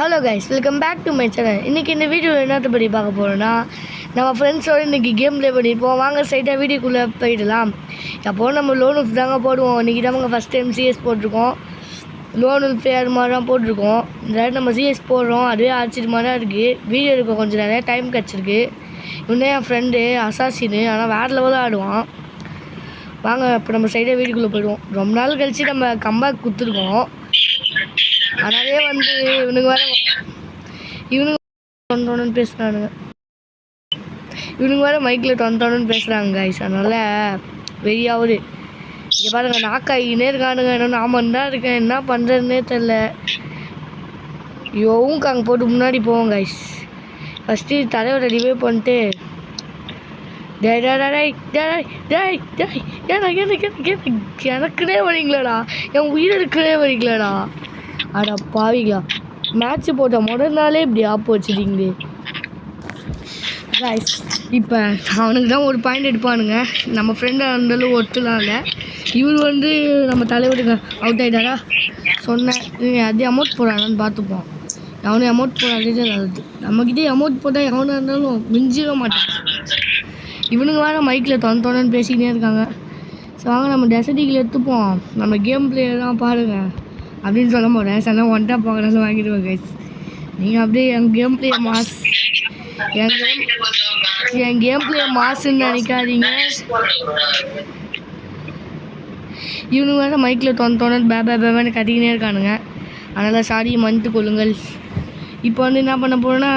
Hello guys welcome back to my channel இன்றைக்கி இந்த video என்னத்தை பற்றி பார்க்க போகிறோன்னா நம்ம ஃப்ரெண்ட்ஸோடு இன்றைக்கி கேம் ப்ளே பண்ணியிருப்போம் வாங்க ஸ்ட்ரைட்டாக வீடியோக்குள்ளே போயிடலாம். அப்போது நம்ம லோன் உல்ஃப் தாங்க போடுவோம். இன்றைக்கி தான் நம்ம ஃபஸ்ட் டைம் சிஎஸ் போட்டிருக்கோம். லோன் உல்ஃப் அது மாதிரி தான் போட்டிருக்கோம். இந்த நம்ம சிஎஸ் போடுறோம். அதுவே ஆச்சரியமாக தான் இருக்குது வீடியோ எடுக்க கொஞ்சம் நிறையா டைம் கிடச்சிருக்கு. இன்னும் என் ஃப்ரெண்டு அசாசின்னு ஆனால் வேறு லெவலில் ஆடுவான். வாங்க இப்போ நம்ம சைடாக வீட்டுக்குள்ளே போயிடுவோம். ரொம்ப நாள் கழித்து நம்ம கம்பேக் கொடுத்துருக்கோம். அதனாலே வந்து இவனுக்கு வர இவனுங்க தொண்டோன்னு பேசுகிறானுங்க இவனுக்கு வேற மைக்கில் தொண்டோன்னு பேசுகிறாங்க கைஸ் அதனால் வெறியாவது. இங்கே பாருங்க நாக்காயினே இருக்கானுங்க. இன்னும் நாம தான் இருக்கேன் என்ன பண்ணுறதுனே தெரில யோவும் காங்க போட்டு முன்னாடி போவோம் கைஸ் ஃபஸ்ட்டு தலைவர் ரெடிவே பண்ணிட்டு டேய் டேய் டேய் எனக்குனே வரீங்களாடா என் உயிர் எடுக்கவே வரீங்களாடா அட பாவிங்களா மேட்ச் போட்ட முதல் நாளே இப்படி ஆப் வச்சுட்டீங்களே. ரைஸ் இப்போ அவனுக்கு தான் ஒரு பாயிண்ட் எடுப்பானுங்க. நம்ம ஃப்ரெண்டாக இருந்தாலும் ஒத்துலாம் இல்லை. இவர் வந்து நம்ம தலைவருக்கு அவுட் ஆகிட்டாரா சொன்னேன் இவன் அதே அமௌண்ட் போடுறானான்னு பார்த்துப்போம். எவனும் அமௌண்ட் போடாதே நல்லது. நம்மக்கிட்டே அமௌண்ட் போட்டால் எவனாக இருந்தாலும் மிஞ்சிட மாட்டான். இவனுங்க வேறு மைக்கில் தொந்த பேசிக்கிட்டே இருக்காங்க. ஸோ வாங்க நம்ம டெசடிக்கில் எடுத்துப்போம். நம்ம கேம் பிளேயர்லாம் பாருங்கள் அப்படின்னு சொல்ல போகிறேன் சில ஒன் டாப் பார்க்குறதுல வாங்கிடுவேன் கைஸ் நீங்கள் அப்படியே என் கேம் பிளே மாஸ் என் கேம் என் கேம் பிளே மாஸ்ன்னு நினைக்காதீங்க. இவனுங்க வேறு மைக்கில் தொந்த தோணு பே பே பேன்னு இருக்கானுங்க. அதனால் சாரி மன்னித்து கொள்ளுங்கள். இப்போ வந்து என்ன பண்ண போகிறேன்னா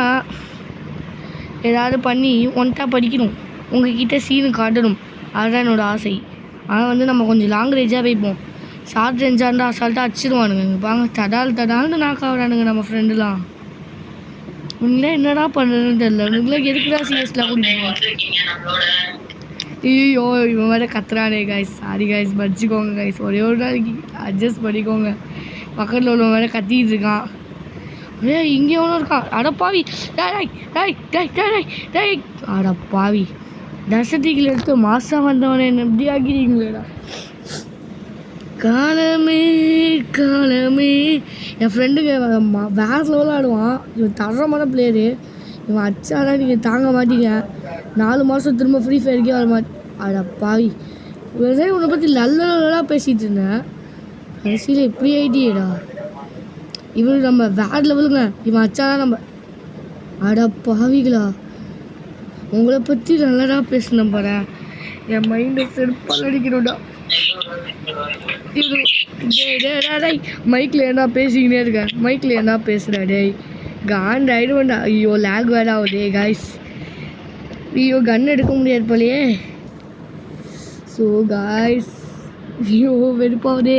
ஏதாவது பண்ணி ஒன்ட்டா படிக்கணும் உங்ககிட்ட சீனு காட்டணும். அதுதான் என்னோடய ஆசை. ஆனால் வந்து நம்ம கொஞ்சம் லாங் வைப்போம். போய்ப்போம் சார்ஜ் ரேஞ்சாக இருந்தால் அசால்ட்டாக அடிச்சிடுவானுங்க இங்கே பாங்க தடால் தடால்னு நாக்காவிடானுங்க நம்ம ஃப்ரெண்டுலாம் உங்களே என்னடா பண்ணுறதுன்னு தெரியல. உங்களுக்குலாம் எதுக்குடா சிஎஸ்லாம் குடிக்கணும் ஐயோ இவன் வேறு கத்துறானே காய்ஸ் சாரி காய்ஸ் படிச்சுக்கோங்க காய்ஸ் ஒரே ஒரு நாளைக்கு அட்ஜஸ்ட் பண்ணிக்கோங்க. பக்கத்தில் உள்ளவன் வேறு கத்திக்கிட்டு இருக்கான். ஏ இங்கே எவ்வளோ இருக்கான். அட பாவி. டேய் டேய் டேய் பாவி. தசதிகள் எடுத்து மாசம் வந்தவனை என்ன எப்படி ஆக்கிறீங்களேடா காலமே காலமே. என் ஃப்ரெண்டுங்க வேறு லெவலில் ஆடுவான் இவன் தரமான பிளேயரு இவன் அச்சானா நீங்கள் தாங்க மாட்டீங்க. நாலு மாதம் திரும்ப ஃப்ரீ ஃபயருக்கே வர மாட் அட பாவி. ஒரே உன்னை பற்றி நல்ல பேசிகிட்டு இருந்தேன். கடைசியில் இப்படி ஐடியடா இவன் நம்ம வேறு லெவலுங்க இவன் அச்சானா நம்ம அட பாவிகளா. உங்களை பற்றி நல்லதாக பேசின பாரு என் மைண்டை செருப்பால் அடிக்கணும்டா. டேய் டேய் டேய், டேய். மைக்கில் என்ன பேசிக்கினே இருக்கேன் மைக்கில் என்ன பேசுகிற டேய்? காண்ட் ஆயிடுவேண்டா ஐயோ லேக் வேற ஆகுதே காய்ஸ் ஐயோ கன் எடுக்க முடியாது போலையே. ஸோ காய்ஸ் ஐயோ வெறுப்பாகுதே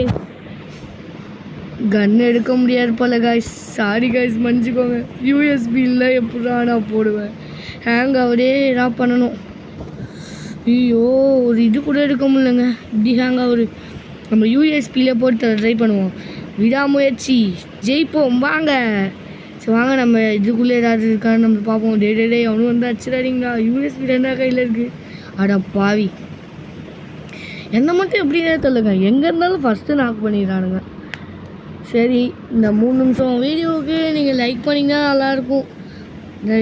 கன் எடுக்க முடியாது போல காய்ஸ் சாரி காய்ஸ் மன்னிச்சுக்கோங்க. யூஎஸ்பி இல்லை எப்படா நான் போடுவேன்? ஹேங் ஆகுதே என்ன பண்ணணும். ஐயோ ஒரு இது கூட எடுக்க முடியலங்க. இப்படி ஹேங் ஆகுது நம்ம யூஎஸ்பியில் போட்டு ட்ரை பண்ணுவோம். விடாமுயற்சி ஜெயிப்போம். வாங்க. சரி வாங்க. நம்ம இதுக்குள்ளே ஏதாவது இருக்கான்னு நம்ம பார்ப்போம். டே டே டே அவனும் வந்து அச்சிடாதீங்களா யூஎஸ்பி ரெண்டா கையில் இருக்குது அட பாவி. என்ன மட்டும் எப்படின்னே தெரியலங்க எங்கே இருந்தாலும் ஃபஸ்ட்டு நாக் பண்ணிடுறானுங்க. சரி இந்த மூணு நிமிஷம் வீடியோவுக்கு நீங்கள் லைக் பண்ணிங்கன்னா நல்லாயிருக்கும் ஏன்னா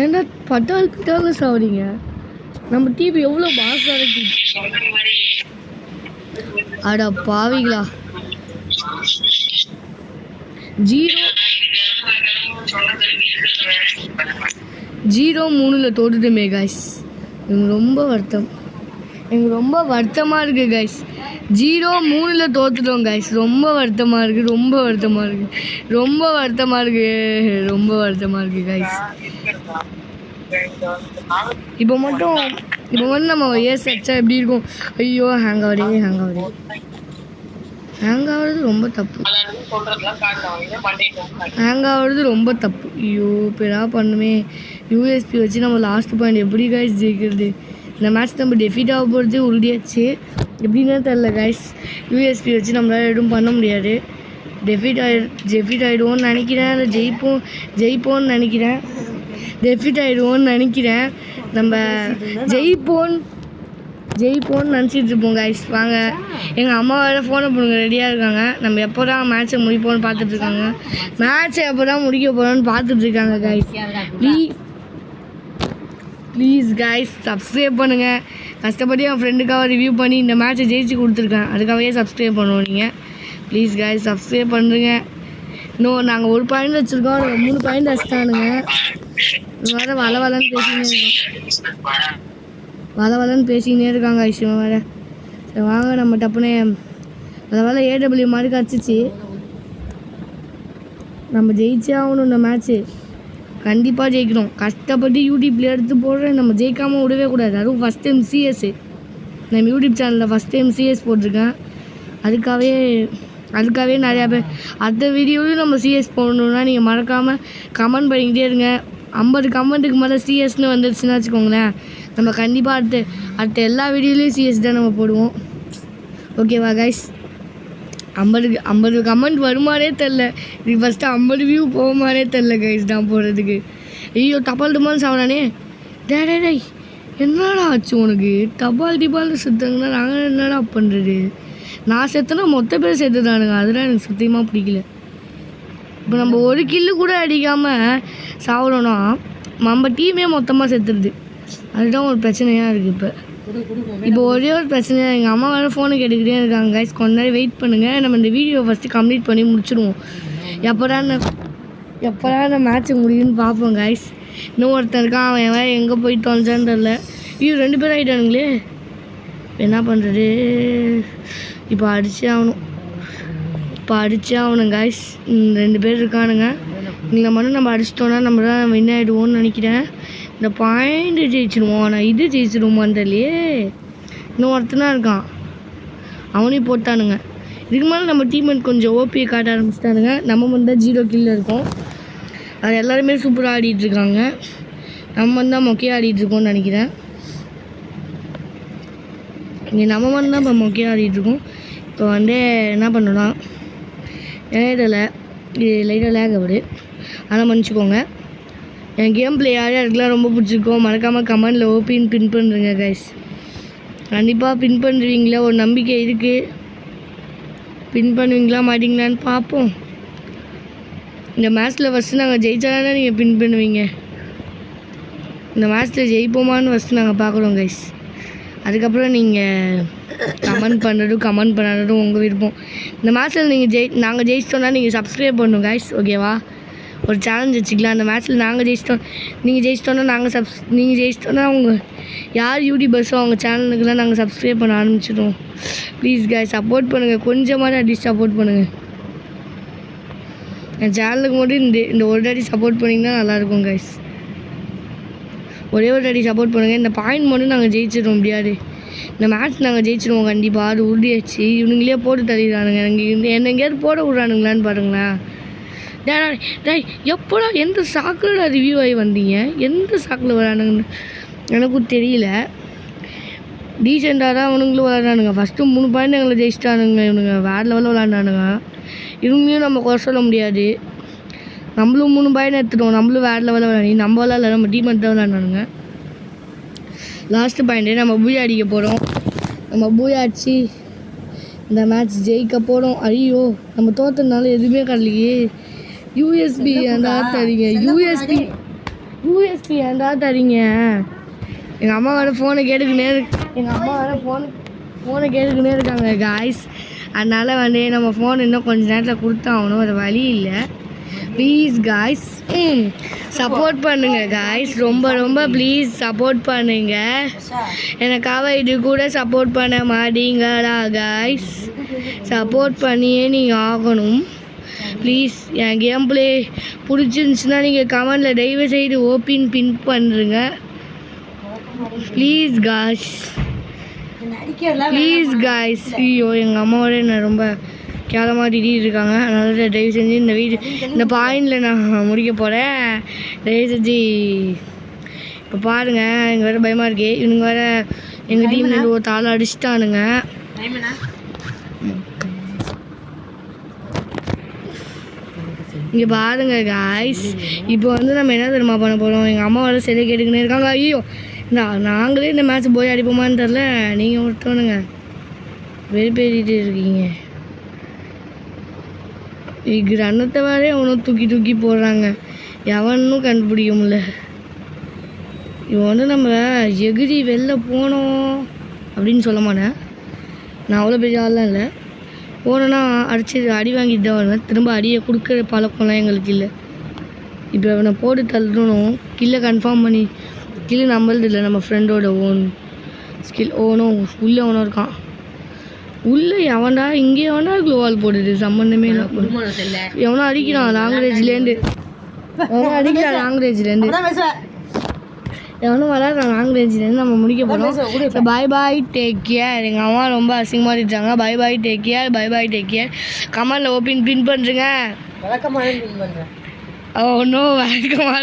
ஏன்டா பட்டால் கிட்டாலும் சாவறீங்க? நம்ம டிவி எவ்வளோ பாசா இருக்கு. அட பாவிங்களா ஜீரோ ஜீரோ மூணில் தோட்டுட்டுமே காய்ஸ் எனக்கு ரொம்ப வருத்தம். எனக்கு ரொம்ப வருத்தமாக இருக்குது கைஸ் ஜீரோ மூணில் தோத்துட்டோம் கைஸ் ரொம்ப வருத்தமாக இருக்குது ரொம்ப வருத்தமாக இருக்குது ரொம்ப வருத்தமாக இருக்குது ரொம்ப வருத்தமாக இருக்குது கைஸ் இப்போ மட்டும் இப்போ வந்து நம்ம ஏஸ் அடிச்சா எப்படி இருக்கும்? ஐயோ ஹேங் ஆகுதே ஹேங் ஆகுது ஹேங் ஆகுறது ரொம்ப தப்பு. ஹேங் ஆகுறது ரொம்ப தப்பு. ஐயோ பெரா பண்ணுமே? யூஎஸ்பி வச்சு நம்ம லாஸ்ட் பாயிண்ட் எப்படி காய்ஸ் ஜெயிக்கிறது? இந்த மேட்ச் நம்ம டெஃபிட் ஆக போகிறது உறுதியாச்சு? எப்படின்னே தெரில கைஸ் யூஎஸ்பி வச்சு நம்மளால் எதுவும் பண்ண முடியாது. டெஃபிட் ஆகி டெஃபிட் ஆகிடுவோன்னு நினைக்கிறேன். இல்லை ஜெயிப்போம் ஜெயிப்போம்னு நினைக்கிறேன். டெஃபிட் ஆகிடுவோன்னு நினைக்கிறேன். நம்ம ஜெயிப்போன் ஜெயிப்போன்னு நினச்சிட்டு இருப்போம் கைஸ் வாங்க. எங்கள் அம்மா வேறு ஃபோனை பண்ணுங்க ரெடியாக இருக்காங்க. நம்ம எப்போ தான் மேட்ச்சை முடிப்போம்னு பார்த்துட்டு இருக்காங்க. மேட்ச்சை எப்போ தான் முடிக்க போகிறோம்னு பார்த்துட்ருக்காங்க guys please please guys subscribe பண்ணுங்கள் கஷ்டப்பட்டு என் ஃப்ரெண்டுக்காக ரிவ்யூ பண்ணி இந்த மேட்ச்சை ஜெயிச்சு கொடுத்துருக்கேன். அதுக்காகவே சப்ஸ்கிரைப் பண்ணுவோம் நீங்கள் ப்ளீஸ் கைஸ் சப்ஸ்கிரைப் பண்ணுறீங்க இன்னும் நாங்கள் ஒரு பாயிண்ட் வச்சுருக்கோம். மூணு பாயிண்ட் வச்சுட்டானுங்க வேற வள வளன்னு பேசினே இருக்கோம். வள வளன்னு பேசினே இருக்காங்க ஐஷுவன் வேற. சரி வாங்க நம்ம டப்புனே வள வள ஏடபிள்யூ மாதிரி கிடச்சிச்சு நம்ம ஜெயிச்சே ஆகணும் இந்த மேட்ச்சு கண்டிப்பாக ஜெயிக்கணும். கஷ்டப்பட்டு யூடியூப்பில் எடுத்து போடுறேன் நம்ம ஜெயிக்காமல் விடவே கூடாது. அதுவும் ஃபஸ்ட் டைம் சிஎஸ் நம்ம யூடியூப் சேனலில் ஃபஸ்ட் டைம் சிஎஸ் போட்டிருக்கேன். அதுக்காகவே அதுக்காகவே நிறையா பேர். அடுத்த வீடியோலையும் நம்ம சிஎஸ் போடணுன்னா நீங்கள் மறக்காமல் கமெண்ட் பண்ணிக்கிட்டே இருங்க. ஐம்பது கமெண்ட்டுக்கு மேலே சிஎஸ்னு வந்துருச்சுன்னா வச்சுக்கோங்களேன். நம்ம கண்டிப்பாக அடுத்து அடுத்த எல்லா வீடியோலையும் சிஎஸ் தான் நம்ம போடுவோம். ஓகேவா கைஸ் ஐம்பது ஐம்பது கமெண்ட் வருமானே தெரில இது ஃபஸ்ட்டு ஐம்பது வியூ போகுமானே தெரில கைஸ் நான் போடுறதுக்கு. ஐயோ தபால் டிபால் சாப்பிடானே டே டே டேய் என்னடா ஆச்சு உனக்கு? தபால் டிபால் சுத்தாங்கன்னா நாங்கள் என்னடா பண்ணுறது நான் செத்துனா மொத்த பேர் செத்துட்டானுங்க அதெல்லாம் எனக்கு சுத்தமாக பிடிக்கல. இப்போ நம்ம ஒரு கில்லு கூட அடிக்காமல் சாப்பிடணும்னா நம்ம டீமே மொத்தமாக செத்துடுது அதுதான் ஒரு பிரச்சனையாக இருக்குது இப்போ. இப்போ ஒரே ஒரு பிரச்சனையாக எங்கள் அம்மா வேறு ஃபோனுக்கு கேட்டுக்கிட்டே இருக்காங்க கைஸ் கொஞ்ச நேரம் வெயிட் பண்ணுங்கள் நம்ம இந்த வீடியோ ஃபஸ்ட்டு கம்ப்ளீட் பண்ணி முடிச்சிடுவோம். எப்போடா எப்போடா இந்த மேட்ச் முடியும்னு பார்ப்போம் கைஸ் இன்னும் ஒருத்தன் இருக்கான் அவன் வேறு எங்கே போயிட்டு வந்துச்சான்னு தெரில ஐயோ ரெண்டு பேரும் ஆகிட்டானுங்களே என்ன பண்ணுறது இப்போ அடிச்சே ஆகணும். இப்போ அடித்தே ஆகணும் காய்ஸ் ரெண்டு பேர் இருக்கானுங்க. இங்கே மட்டும் நம்ம அடிச்சிட்டோன்னா நம்ம தான் வின் ஆகிடுவோம்னு நினைக்கிறேன். இந்த பாயிண்ட்டு ஜெயிச்சிடுவோம் ஆனால் இது ஜெயிச்சிடுவோமான்னு தெரியலையே. இன்னும் ஒருத்தனா இருக்கான். அவனையும் போட்டானுங்க. இதுக்கு மேலே நம்ம டீம்மேட் கொஞ்சம் ஓபியை காட்ட ஆரம்பிச்சிட்டானுங்க. நம்ம மட்டும் தான் ஜீரோ கில்ல இருக்கோம். அது எல்லாருமே சூப்பராக ஆடிட்டுருக்காங்க நம்ம தான் மொக்கையாக ஆடிட்டுருக்கோம்னு நினைக்கிறேன். இங்கே நம்ம மட்டும் தான் இப்போ மொக்கையாக ஆடிட்டுருக்கோம் இப்போ வந்து என்ன பண்ணணும்னா இடையில இது லைட்டாக லேக் ஆகுது. அதெல்லாம் மன்னிச்சுக்கோங்க. என் கேம் பிளே யார் யாருக்கெல்லாம் ரொம்ப பிடிச்சிருக்கோம் மறக்காமல் கமெண்டில் ஓபின்னு பின் பண்ணுறேங்க கைஸ் கண்டிப்பாக பின் பண்ணுறீங்களா ஒரு நம்பிக்கை இருக்குது பின் பண்ணுவீங்களா மாட்டிங்களான்னு பார்ப்போம். இந்த மேட்ச்சில் ஃபஸ்ட்டு நாங்கள் ஜெயிச்சாதானே நீங்கள் பின் பண்ணுவீங்க. இந்த மேட்ச்சில் ஜெயிப்போமான்னு ஃபஸ்ட்டு நாங்கள் பார்க்குறோம் கைஸ் அதுக்கப்புறம் நீங்கள் கமெண்ட் பண்ணுறதும் கமெண்ட் பண்ணாததும் உங்கள் விருப்பம். இந்த மேட்ச்சில் நீங்கள் ஜெயி நாங்கள் ஜெயிச்சிட்டோம்னா நீங்கள் சப்ஸ்கிரைப் பண்ணணும் கைஸ் ஓகேவா ஒரு சேலஞ்ச் வச்சுக்கலாம். அந்த மேட்ச்சில் நாங்கள் ஜெயிச்சிட்டோம் நீங்கள் ஜெயிச்சிட்டோன்னா நாங்கள் சப்ஸ் நீங்கள் ஜெயிச்சிட்டோன்னா அவங்க யார் யூடியூபர்ஸோ அவங்க சேனலுக்குலாம் நாங்கள் சப்ஸ்கிரைப் பண்ண ஆரம்பிச்சிடுவோம். ப்ளீஸ் காய் சப்போர்ட் பண்ணுங்கள் கொஞ்சமாக அட்லீஸ்ட் சப்போர்ட் பண்ணுங்கள் என் சேனலுக்கு மட்டும் இந்த இந்த ஒரு அடி சப்போர்ட் பண்ணிங்கன்னா நல்லாயிருக்கும் கைஸ் ஒரே ஒரு அடி சப்போர்ட் பண்ணுங்கள் இந்த பாயிண்ட் மட்டும் நாங்கள் ஜெயிச்சிடுவோம் முடியாது இந்த மேட்ச் நாங்கள் ஜெயிச்சிடுவோம் கண்டிப்பாக அது உறுதியாச்சு. இவனுங்களே போட்டு தள்ளிடுறானுங்க. எனக்கு என்ன எங்கேயாவது போட விட்றானுங்களான்னு பாருங்களேன். டே டேய், எப்போடா எந்த சாக்கில் ரிவ்யூ ஆகி வந்தீங்க? எந்த சாக்கில் வரானுங்கன்னு எனக்கும் தெரியல. டீசெண்டாக தான் அவனுங்களும் விளாட்றானுங்க ஃபஸ்ட்டு மூணு பாயிண்ட் எங்களை ஜெயிச்சிட்டானுங்க இவனுங்க. வேறு லெவலில் விளாண்டானுங்க இவங்களையும் நம்ம குறை சொல்ல முடியாது. நம்மளும் மூணு பாயிண்ட் எடுத்துட்டோம் நம்மளும் வேறு லெவலில் விளாடி நம்ம விளாட்ல நம்ம டீம் தான் விளாண்டானுங்க லாஸ்ட்டு பாயிண்ட்டு நம்ம பூயா அடிக்க போகிறோம் நம்ம பூயா அடிச்சு இந்த மேட்ச் ஜெயிக்க போகிறோம் ஐயோ நம்ம தோத்தனால எதுவுமே கடலையே யூஎஸ்பி ஏன்டா தரீங்க யூஎஸ்பி யூஎஸ்பி ஏன்டா தரீங்க எங்கள் அம்மா வேறு ஃபோனை கேட்டுக்கினே இருக்கு எங்கள் அம்மா வேறு ஃபோனு ஃபோனை கேட்டுக்கினே இருக்காங்க காய்ஸ் அதனால் வந்து நம்ம ஃபோன் இன்னும் கொஞ்ச நேரத்தில் கொடுத்தாகணும். வேறு வழி இல்லை. ப்ளீஸ் காய்ஸ் ம் சப்போர்ட் பண்ணுங்க காய்ஸ் ரொம்ப ரொம்ப ப்ளீஸ் சப்போர்ட் பண்ணுங்க. எனக்காக இது கூட சப்போர்ட் பண்ண மாட்டீங்களா காய்ஸ் சப்போர்ட் பண்ணியே நீங்கள் ஆகணும். ப்ளீஸ் என் கேம் பிளே பிடிச்சிருந்துச்சுன்னா நீங்கள் கமெண்டில் தயவு செய்து ஓப்பின் பின் பண்ணுறங்க ப்ளீஸ் காய்ஸ் ப்ளீஸ் காய்ஸ் ஐயோ எங்கள் அம்மாவோட நான் ரொம்ப கேவலமாக திட்டிகிட்டு இருக்காங்க. அதனால தயவு செஞ்சு இந்த வீடு இந்த பாயிண்டில் நான் முடிக்க போகிறேன் தயவு செஞ்சு இப்போ பாருங்கள் எங்கள் வேறு பயமாக இருக்கு. இவனுங்க வேறு எங்கள் டீம்லேருந்து ஒரு தாளை அடிச்சிட்டானுங்க. இங்கே பாருங்க காய்ஸ் இப்போ வந்து நம்ம என்ன தெரியுமா பண்ண போகிறோம் எங்கள் அம்மா வர சரியாக கேட்டுக்கினே இருக்காங்க. ஐயோ நாங்களே இந்த மேட்ச் போய் அடிப்போமான்னு தெரில நீங்கள் ஒருத்தவனுங்க. வெறுப்பேறிட்டு இருக்கீங்க. கிரணத்தை வேறே அவனும் தூக்கி தூக்கி போடுறாங்க எவனும் கண்டுபிடிக்க முடியல இவன் வந்து நம்ம எகிரி வெளில போனோம் அப்படின்னு சொல்ல மாட்டேன் நான் அவ்வளோ பெரிய ஆள்லாம் இல்லை போனோன்னா அடிச்சு அடி வாங்கிட்டு தான் வருவேன் திரும்ப அடியை கொடுக்குற பழக்கம்லாம் எங்களுக்கு இல்லை இப்போ இவனை போட்டு தள்ளணும் கில்லை கன்ஃபார்ம் பண்ணி கில்லு நம்மளது இல்லை நம்ம ஃப்ரெண்டோட ஓன் ஸ்கில் ஓனும் உள்ளே ஒன்றும் இருக்கான் உள்ளே எவன்டா இங்கே எவன்டா க்ளோவால் போடுது? சம்மந்தமே இல்லை. எவனோ அடிக்கிறான் லாங்குவேஜ்லேருந்து எவனோ அடிக்கிறான் லாங்குவேஜ்லேருந்து அதான் பேசுவேன் எவனும் விளாட்றான் லாங்குவேஜ்லேருந்து நம்ம முடிக்க போகிறோம் பாய் பாய் டேக் கேர் எங்கள் அம்மா ரொம்ப அசிங்கமாக இருக்காங்க bye bye take care bye bye take care கமலில் open பின் பண்ணுறேங்க வழக்கமான மீன் பண்றேன். ஒன்றும் வழக்கமாக